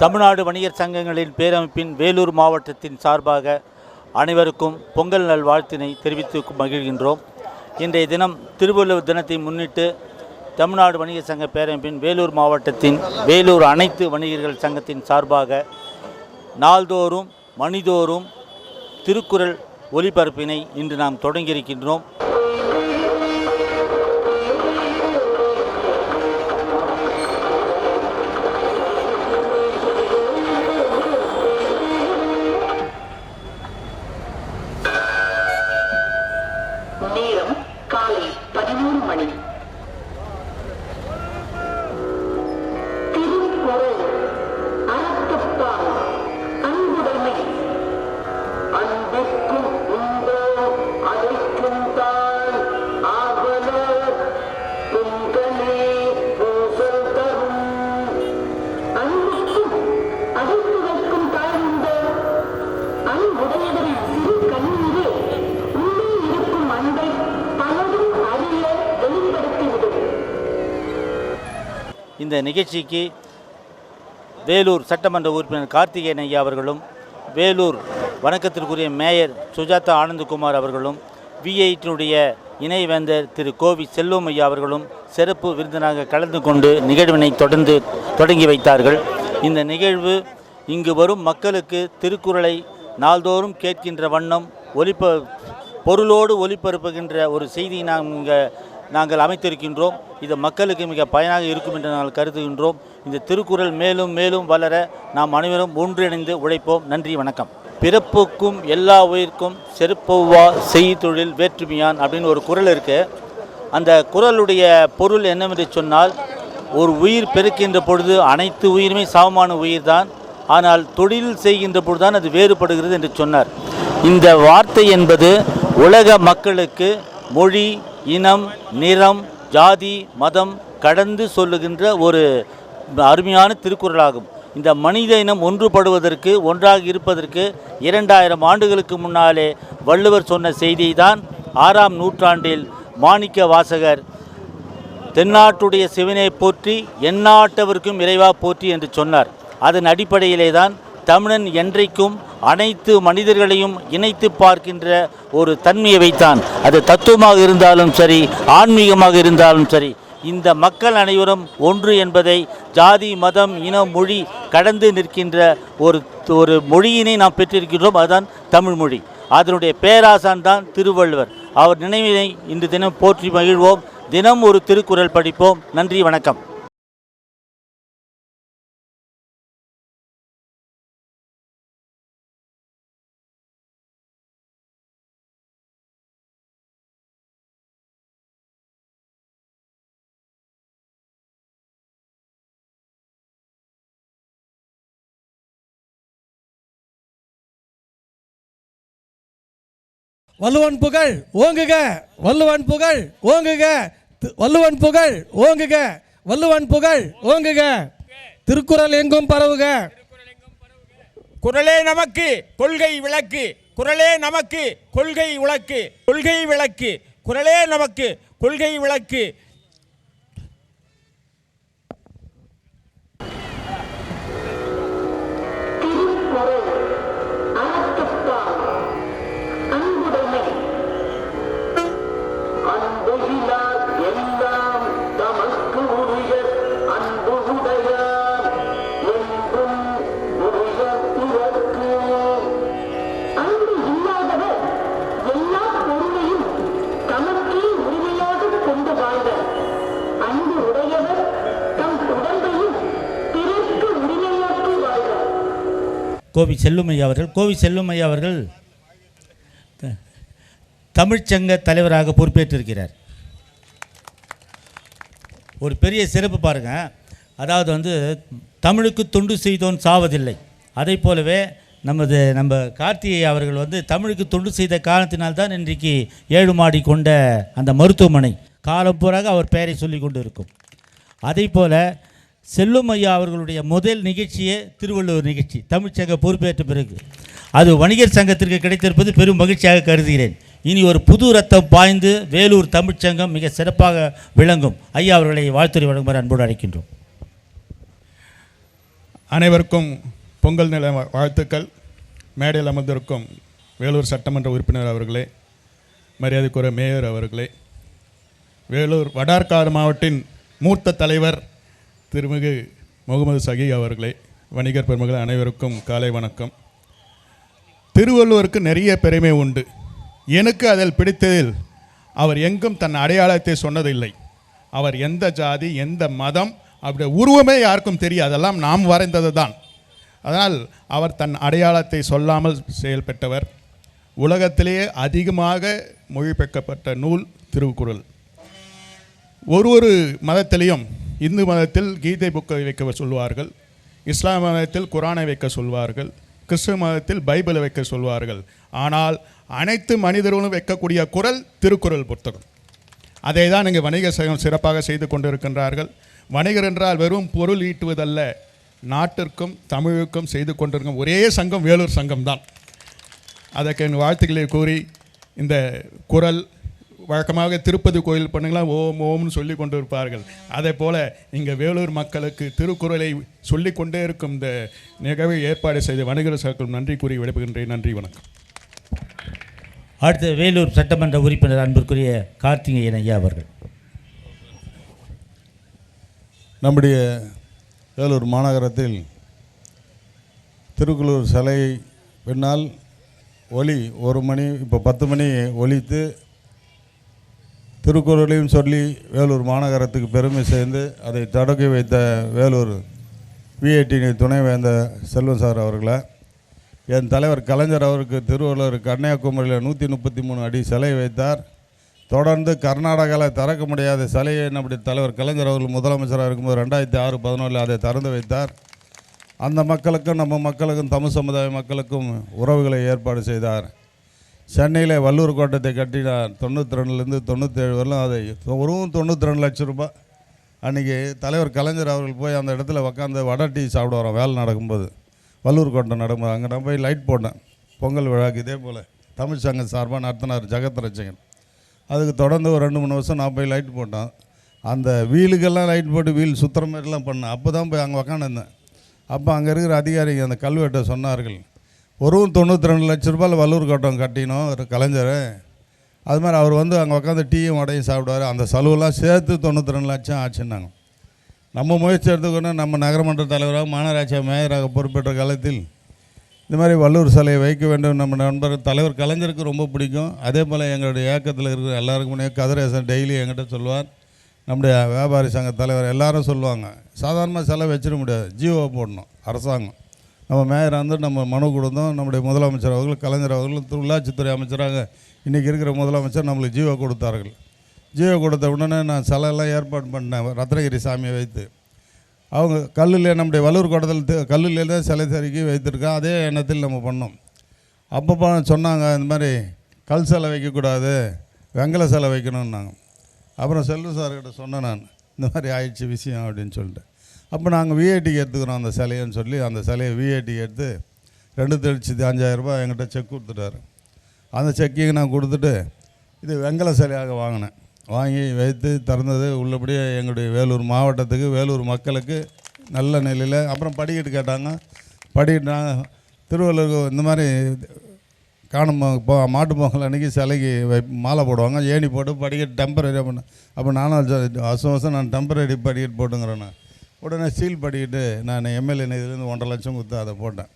தமிழ்நாடு வணிகர் சங்கங்களின் பேரமைப்பின் வேலூர் மாவட்டத்தின் சார்பாக அனைவருக்கும் பொங்கல் நல்வாழ்த்தினை தெரிவித்து மகிழ்கின்றோம். இன்றைய தினம் திருவள்ளுவர் தினத்தை முன்னிட்டு தமிழ்நாடு வணிகர் சங்க பேரமைப்பின் வேலூர் மாவட்டத்தின் வேலூர் அனைத்து வணிகர்கள் சங்கத்தின் சார்பாக நாள்தோறும் மணிதோறும் திருக்குறள் ஒலிபரப்பினை இன்று நாம் தொடங்கியிருக்கின்றோம். Charlie. இந்த நிகழ்ச்சிக்கு வேலூர் சட்டமன்ற உறுப்பினர் கார்த்திகேயன் ஐயா அவர்களும் வேலூர் வணக்கத்திற்குரிய மேயர் சுஜாதா ஆனந்தகுமார் அவர்களும் விஐடினுடைய இணைவேந்தர் திரு கோவி செல்வம் ஐயா அவர்களும் சிறப்பு விருந்தினராக கலந்து கொண்டு நிகழ்வினை தொடர்ந்து தொடங்கி வைத்தார்கள். இந்த நிகழ்வு இங்கு வரும் மக்களுக்கு திருக்குறளை நாள்தோறும் கேட்கின்ற வண்ணம் ஒலிப்ப பொருளோடு ஒலிபரப்புகின்ற ஒரு செய்தியை நாம் இங்கே நாங்கள் அமைத்திருக்கின்றோம். இது மக்களுக்கு மிக பயனாக இருக்கும் என்று நாங்கள் கருதுகின்றோம். இந்த திருக்குறள் மேலும் மேலும் வளர நாம் அனைவரும் ஒன்றிணைந்து உழைப்போம். நன்றி வணக்கம். பிறப்புக்கும் எல்லா உயிர்க்கும் செருப்பொவ்வா செய்தொழில் வேற்றுமையான் அப்படின்னு ஒரு குறள் இருக்குது அந்த குறளுடைய பொருள் என்னவென்று சொன்னால் ஒரு உயிர் பெருக்கின்ற பொழுது அனைத்து உயிருமே சமமான உயிர்தான். ஆனால் தொழில் செய்கின்ற பொழுதுதான் அது வேறுபடுகிறது என்று சொன்னார். இந்த வார்த்தை என்பது உலக மக்களுக்கு மொழி இனம் நிறம் ஜாதி மதம் கடந்து சொல்லுகின்ற ஒரு அருமையான திருக்குறளாகும். இந்த மனித இனம் ஒன்றுபடுவதற்கு ஒன்றாக இருப்பதற்கு இரண்டாயிரம் ஆண்டுகளுக்கு முன்னாலே வள்ளுவர் சொன்ன செய்தியை தான் ஆறாம் நூற்றாண்டில் மாணிக்க வாசகர் தென்னாட்டுடைய சிவனை போற்றி எந்நாட்டவருக்கும் இறைவா போற்றி என்று சொன்னார். அதன் அடிப்படையிலே தான் தமிழன் என்றைக்கும் அனைத்து மனிதர்களையும் இணைத்து பார்க்கின்ற ஒரு தன்மையை வைத்தான் அது தத்துவமாக இருந்தாலும் சரி ஆன்மீகமாக இருந்தாலும் சரி இந்த மக்கள் அனைவரும் ஒன்று என்பதை ஜாதி மதம் இனம் மொழி கடந்து நிற்கின்ற ஒரு ஒரு மொழியினை நாம் பெற்றிருக்கின்றோம். அதுதான் தமிழ் மொழி. அதனுடைய பேராசான் தான் திருவள்ளுவர். அவர் நினைவினை இன்று தினம் போற்றி மகிழ்வோம். தினம் ஒரு திருக்குறள் படிப்போம். நன்றி வணக்கம். வல்லுவன் புகழ் ஓங்குக. வல்லுவன் புகழ் ஓங்குக. வல்லுவன் புகழ் ஓங்குக. வல்லுவன் புகழ் ஓங்குக. திருக்குறள் எங்கும் பரவுக. குரலே நமக்கு கொள்கை விளக்கு. குரலே நமக்கு கொள்கை விளக்கு கொள்கை விளக்கு. குரலே நமக்கு கொள்கை விளக்கு. கோவி செல்லுமையா அவர்கள் கோவி செல்லுமையா அவர்கள் தமிழ்ச்சங்க தலைவராக பொறுப்பேற்றிருக்கிறார். ஒரு பெரிய சிறப்பு பாருங்க. அதாவது வந்து தமிழுக்கு தொண்டு செய்தோன் சாவதில்லை. அதை போலவே நமது நம்ம கார்த்திகை அவர்கள் வந்து தமிழுக்கு தொண்டு செய்த காரணத்தினால்தான் இன்றைக்கு ஏழு மாடி கொண்ட அந்த மருத்துவமனை. காலம் பூராக அவர் பெயரை சொல்லி கொண்டு இருக்கும் அதே போல் செல்லும் ஐயா அவர்களுடைய முதல் நிகழ்ச்சியே திருவள்ளுவர் நிகழ்ச்சி. தமிழ்ச்சங்க பொறுப்பேற்ற பிறகு. அது வணிகர் சங்கத்திற்கு கிடைத்திருப்பது பெரும் மகிழ்ச்சியாக கருதுகிறேன். இனி ஒரு புது ரத்தம் பாய்ந்து வேலூர் தமிழ்ச்சங்கம் மிக சிறப்பாக விளங்கும். ஐயா அவர்களை வாழ்த்துறை வழங்குமாறு அன்போடு அழைக்கின்றோம். அனைவருக்கும் பொங்கல் நில வாழ்த்துக்கள். மேடையில் அமர்ந்திருக்கும் வேலூர் சட்டமன்ற உறுப்பினர் அவர்களே மரியாதைக்குரிய மேயர் அவர்களே வேலூர் வடார்காடு மாவட்டின் மூத்த தலைவர் திருமிகு முகமது சகி அவர்களே வணிகர் பெருமகள் அனைவருக்கும் காலை வணக்கம். திருவள்ளுவருக்கு நிறைய பெருமை உண்டு. எனக்கு அதில் பிடித்ததில் அவர் எங்கும் தன் அடையாளத்தை சொன்னதில்லை. அவர் எந்த ஜாதி எந்த மதம் அப்படி உருவமே யாருக்கும் தெரியாது. அதெல்லாம் நாம் வரைந்தது தான் அதனால் அவர் தன் அடையாளத்தை சொல்லாமல் செயல்பட்டவர். உலகத்திலேயே அதிகமாக மொழிபெயர்க்கப்பட்ட நூல் திருக்குறள். ஒரு ஒரு மதத்திலையும் இந்து மதத்தில் கீதை புக்கை வைக்க சொல்வார்கள். இஸ்லாம் மதத்தில் குரானை வைக்க சொல்வார்கள். கிறிஸ்துவ மதத்தில் பைபிளை வைக்க சொல்வார்கள். ஆனால் அனைத்து மனிதர்களும் வைக்கக்கூடிய குரல் திருக்குறள் புத்தகம். அதை தான் இங்கே வணிக சங்கம் சிறப்பாக செய்து கொண்டிருக்கின்றார்கள். வணிகர் என்றால் வெறும் பொருள் ஈட்டுவதல்ல. நாட்டிற்கும் தமிழுக்கும் செய்து கொண்டிருக்கும் ஒரே சங்கம் வேலூர் சங்கம் தான். அதற்கு என் வாழ்த்துக்களை கூறி இந்த குரல் வழக்கமாக திருப்பதி கோயில் பண்ணுங்களா ஓம் ஓம்னு சொல்லி கொண்டு இருப்பார்கள் அதே போல் இங்கே வேலூர் மக்களுக்கு திருக்குறளை சொல்லி கொண்டே இருக்கும் இந்த நிகழ்வை ஏற்பாடு செய்த வணிகர் சங்கம் நன்றி கூறி விடைபெறுகின்றேன். நன்றி வணக்கம். அடுத்து வேலூர் சட்டமன்ற உறுப்பினர் அன்பிற்குரிய கார்த்திகேயன் ஐயா அவர்கள். நம்முடைய வேலூர் மாநகரத்தில் திருக்குள்ளூர் சிலை பின்னால் ஒலி ஒரு மணி இப்போ பத்து மணி ஒலித்து திருக்குறளையும் சொல்லி வேலூர் மாநகரத்துக்கு பெருமை சேர்ந்து அதை தொடக்கி வைத்த வேலூர் விஐடினி துணைவேந்த செல்வம் சார் அவர்களை என் தலைவர் கலைஞர் அவருக்கு திருவள்ளுவர் கன்னியாகுமரியில் நூற்றி முப்பத்தி மூணு அடி சிலை வைத்தார். தொடர்ந்து கர்நாடகாவில் திறக்க முடியாத சிலையை நம்முடைய தலைவர் கலைஞர் அவர்கள் முதலமைச்சராக இருக்கும்போது ரெண்டாயிரத்தி ஆறு பதினொன்றில் அதை திறந்து வைத்தார். அந்த மக்களுக்கும் நம்ம மக்களுக்கும் தமிழ் சமுதாய மக்களுக்கும் உறவுகளை ஏற்பாடு செய்தார். சென்னையில் வள்ளூர் கோட்டத்தை கட்டினார் தொண்ணூற்றி ரெண்டுலேருந்து தொண்ணூற்றேழு வரலாம். அதை வெறும் தொண்ணூற்றி ரெண்டு லட்சம் ரூபாய். அன்றைக்கி தலைவர் கலைஞர் அவர்கள் போய் அந்த இடத்துல உக்காந்து வடை டீ சாப்பிட வரோம். வேலை நடக்கும்போது. வள்ளூர் கோட்டை நடக்கும்போது அங்கே நான் போய் லைட் போட்டேன். பொங்கல் விழாக்கு இதே போல். தமிழ் சங்கம் சார்பாக நடத்தினார் ஜெகத் ரச்சகன் அதுக்கு தொடர்ந்து ஒரு ரெண்டு மூணு வருஷம் நான் போய் லைட் போட்டேன். அந்த வீலுக்கெல்லாம் லைட் போட்டு வீல் சுற்றுற மாதிரிலாம் பண்ணேன். அப்போ தான் போய் அங்கே உக்காந்துருந்தேன். அப்போ அங்கே இருக்கிற அதிகாரிகள் அந்த கல்வெட்டை சொன்னார்கள். ஒருவன் தொண்ணூற்றி ரெண்டு லட்ச ரூபாயில் வல்லூர் கட்டம் கட்டினோம் ஒரு கலைஞர். அது மாதிரி அவர் வந்து அங்கே உட்காந்து டீயும் வடையும் சாப்பிடுவார். அந்த செலவுலாம் சேர்த்து தொண்ணூற்றி ரெண்டு லட்சம் ஆச்சுன்னாங்க. நம்ம முயற்சி எடுத்துக்கொண்டு நம்ம நகரமன்ற தலைவராக மாநகராட்சி மேயராக பொறுப்பேற்ற காலத்தில் இந்த மாதிரி வள்ளூர் சிலையை வைக்க வேண்டும். நம்ம நண்பர் தலைவர் கலைஞருக்கு ரொம்ப பிடிக்கும். அதே போல் எங்களுடைய இயக்கத்தில் இருக்கிற எல்லாருக்குமே கதிரேசன் டெய்லி என்கிட்ட சொல்லுவார். நம்முடைய வியாபாரி சங்க தலைவர் எல்லாரும் சொல்லுவாங்க சாதாரணமாக சிலை வச்சிட முடியாது. ஜியோ போடணும் அரசாங்கம். நம்ம மேயராக இருந்து நம்ம மனு கொடுத்தோம். நம்முடைய முதலமைச்சர் அவர்கள் கலைஞர் அவர்கள் உள்ளாட்சித்துறை அமைச்சராக இன்றைக்கி இருக்கிற முதலமைச்சர் நம்மளுக்கு ஜீவோ கொடுத்தார்கள். ஜீவோ கொடுத்த உடனே நான் சிலையெல்லாம் ஏற்பாடு பண்ணேன் ரத்னகிரி சாமியை வைத்து. அவங்க கல்லில் நம்முடைய வள்ளூர் கோட்டத்தில் கல்லிலே தான் சிலை செதுக்கி வைத்திருக்கோம் அதே எண்ணத்தில் நம்ம பண்ணோம். அப்பப்போ சொன்னாங்க இந்த மாதிரி கல் சிலை வைக்கக்கூடாது வெங்கல சிலை வைக்கணும்னாங்க. அப்புறம் செல்வ சார்கிட்ட சொன்னேன் நான் இந்த மாதிரி ஆயிடுச்சு விஷயம் அப்படின்னு சொல்லிட்டு. அப்போ நாங்கள் விஐடிக்கு எடுத்துக்கிறோம் அந்த சிலையன்னு சொல்லி அந்த சிலையை விஐடிக்கு எடுத்து ரெண்டு லட்சத்தி அஞ்சாயிரரூபா என்கிட்ட செக் கொடுத்துட்டாரு. அந்த செக்கையும் நான் கொடுத்துட்டு இது வெங்கல சிலையாக வாங்கினேன். வாங்கி வைத்து திறந்தது உள்ளபடியே எங்களுடைய வேலூர் மாவட்டத்துக்கு வேலூர் மக்களுக்கு நல்ல நிலையில் அப்புறம் படிக்கட்டு கேட்டாங்க. படிக்கட்டு நான் திருவள்ளூர் இந்த மாதிரி காணும் இப்போ மாட்டு பொங்கல் அன்றைக்கி சிலைக்கு வை மாலை போடுவாங்க. ஏணி போட்டு படிக்கட்டு டெம்பரரி பண்ண அப்போ நானும் வருஷம் வருஷம் நான் டெம்பரரி படிக்கட்டு போட்டுங்கிறேன்னு. உடனே சீல் படிக்கிட்டு நான் எம்எல்ஏ இதுலேருந்து ஒன்றரை லட்சம் கொடுத்து அதை போட்டேன்.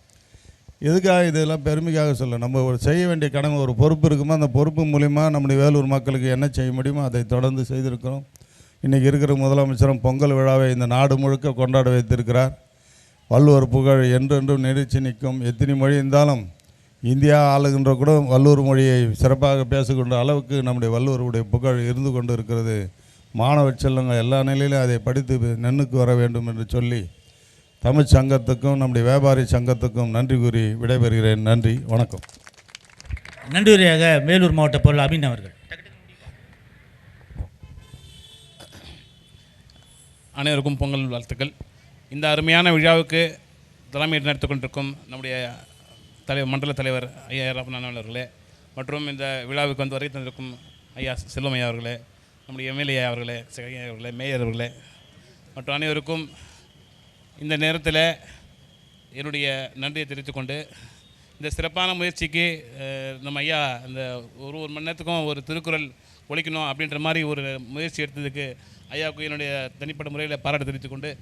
எதுக்காக இதெல்லாம் பெருமைக்காக சொல்ல நம்ம ஒரு செய்ய வேண்டிய கடமை ஒரு பொறுப்பு இருக்குமோ? அந்த பொறுப்பு மூலிமா நம்முடைய வேலூர் மக்களுக்கு என்ன செய்ய முடியுமோ அதை தொடர்ந்து செய்திருக்கிறோம். இன்றைக்கி இருக்கிற முதலமைச்சரும் பொங்கல் விழாவை இந்த நாடு முழுக்க கொண்டாட வைத்திருக்கிறார். வள்ளுவர் புகழ் என்றென்றும் நெரிச்சு நிற்கும். எத்தனை மொழி இருந்தாலும் இந்தியா ஆளுகின்ற கூட வள்ளுவர் மொழியை சிறப்பாக பேசுகின்ற அளவுக்கு நம்முடைய வள்ளுவருடைய புகழ் இருந்து கொண்டு இருக்கிறது. மாணவ செல்வங்கள் எல்லா நிலையிலும் அதை படித்து நெண்ணுக்கு வர வேண்டும் என்று சொல்லி தமிழ் சங்கத்துக்கும் நம்முடைய வியாபாரி சங்கத்துக்கும் நன்றி கூறி விடைபெறுகிறேன். நன்றி வணக்கம். நன்றியுரையாக மேலூர் மாவட்ட பொருள் அமீன் அவர்கள். அனைவருக்கும் பொங்கல் வாழ்த்துக்கள். இந்த அருமையான விழாவுக்கு தலைமையேற்று நடத்தி கொண்டிருக்கும் நம்முடைய தலைவர் மண்டல தலைவர் ஐயா ரப்பநாதன் அவர்களே மற்றும் இந்த விழாவுக்கு வந்து வருகை தந்திருக்கும் ஐயா செல்வம் ஐயா அவர்களே நம்முடைய எம்எல்ஏ அவர்களே சிகையா அவர்களே மேயர் அவர்களே மற்றும் அனைவருக்கும் இந்த நேரத்தில் என்னுடைய நன்றியை தெரிவித்துக்கொண்டு இந்த சிறப்பான முயற்சிக்கு நம்ம ஐயா இந்த ஒரு ஒரு மணி நேரத்துக்கும் ஒரு திருக்குறள் ஒழிக்கணும் அப்படின்ற மாதிரி ஒரு முயற்சி எடுத்ததுக்கு ஐயாவுக்கு என்னுடைய தனிப்பட்ட முறையில் பாராட்டு தெரிவித்துக்கொண்டு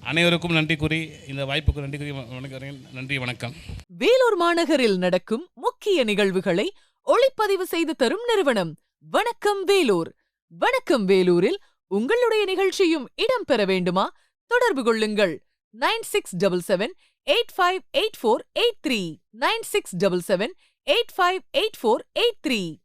அனைவருக்கும் நன்றி கூறி இந்த வாய்ப்புக்கு நன்றி கூறி வணக்கம் நன்றி வணக்கம். வேலூர் மாநகரில் நடக்கும் முக்கிய நிகழ்வுகளை ஒளிப்பதிவு செய்து தரும் நிறுவனம். வணக்கம் வேலூர். வணக்கம் வேலூரில் உங்களுடைய நிகழ்ச்சியும் இடம்பெற வேண்டுமா? தொடர்பு கொள்ளுங்கள். Nine six double seven eight five eight four eight three. Nine six double seven eight five eight four eight three.